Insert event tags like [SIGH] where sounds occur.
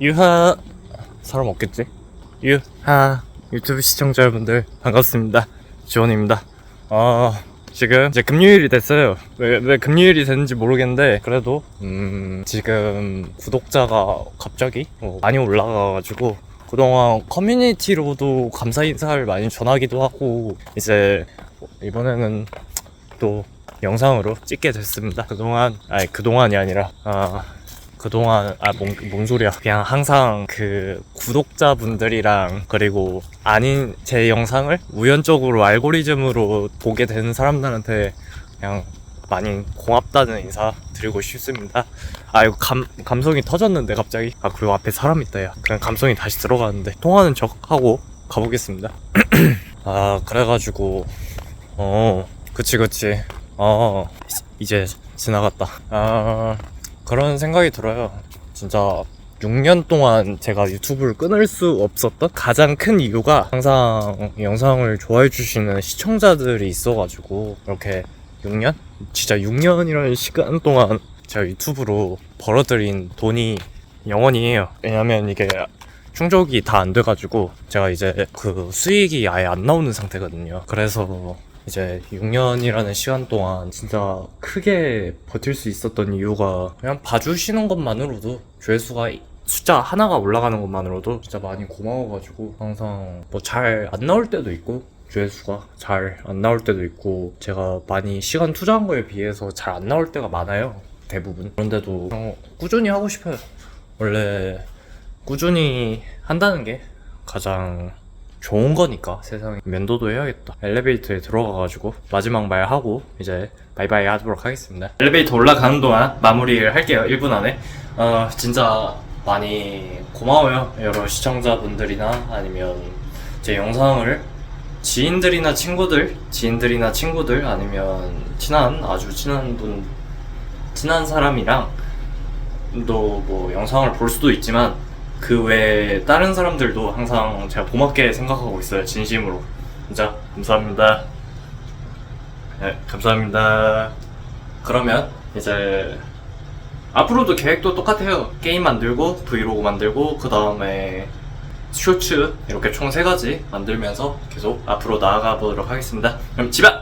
유하 사람 없겠지? 유하 유튜브 시청자 여러분들 반갑습니다. 지원입니다. 어 지금 이제 금요일이 됐어요. 왜, 왜 금요일이 됐는지 모르겠는데 그래도 음 지금 구독자가 갑자기 어, 많이 올라가가지고 그동안 커뮤니티로도 감사 인사를 많이 전하기도 하고 이제 이번에는 또 영상으로 찍게 됐습니다. 그동안 아니 그동안이 아니라 아 그동안 아뭔 뭔 소리야 그냥 항상 그 구독자분들이랑 그리고 아닌 제 영상을 우연적으로 알고리즘으로 보게 되는 사람들한테 그냥 많이 고맙다는 인사 드리고 싶습니다. 아 이거 감 감성이 터졌는데 갑자기 아 그리고 앞에 사람 있다 야 그냥 감성이 다시 들어가는데 통화는 적 하고 가보겠습니다. [CLEARS THROAT] 아 그래가지고 어 그치 그치 어 이제 지나갔다. 아 그런 생각이 들어요. 진짜 6년 동안 제가 유튜브를 끊을 수 없었던 가장 큰 이유가 항상 영상을 좋아해 주시는 시청자들이 있어가지고 이렇게 6년? 진짜 6년이라는 시간 동안 제가 유튜브로 벌어들인 돈이 영원이에요. 왜냐면 이게 충족이 다 안 돼가지고 제가 이제 그 수익이 아예 안 나오는 상태거든요. 그래서 이제 6년이라는 시간 동안 진짜 크게 버틸 수 있었던 이유가 그냥 봐주시는 것만으로도 조회수가 숫자 하나가 올라가는 것만으로도 진짜 많이 고마워가지고 항상 뭐 잘 안 나올 때도 있고 조회수가 잘 안 나올 때도 있고 제가 많이 시간 투자한 거에 비해서 잘 안 나올 때가 많아요 대부분. 그런데도 그냥 꾸준히 하고 싶어요. 원래 꾸준히 한다는 게 가장 좋은 거니까 세상에. 면도도 해야겠다. 엘리베이터에 들어가가지고 마지막 말 하고 이제 바이바이 하도록 하겠습니다. 엘리베이터 올라가는 동안 마무리를 할게요 1분 안에. 어 진짜 많이 고마워요 여러 시청자분들이나 아니면 제 영상을 지인들이나 친구들 지인들이나 친구들 아니면 친한 아주 친한 분 친한 사람이랑 또 뭐 영상을 볼 수도 있지만 그 외에 다른 사람들도 항상 제가 고맙게 생각하고 있어요. 진심으로. 진짜 감사합니다. 네 감사합니다. 그러면 이제 앞으로도 계획도 똑같아요. 게임 만들고 브이로그 만들고 그 다음에 쇼츠 이렇게 총 세 가지 만들면서 계속 앞으로 나아가 보도록 하겠습니다. 그럼 집에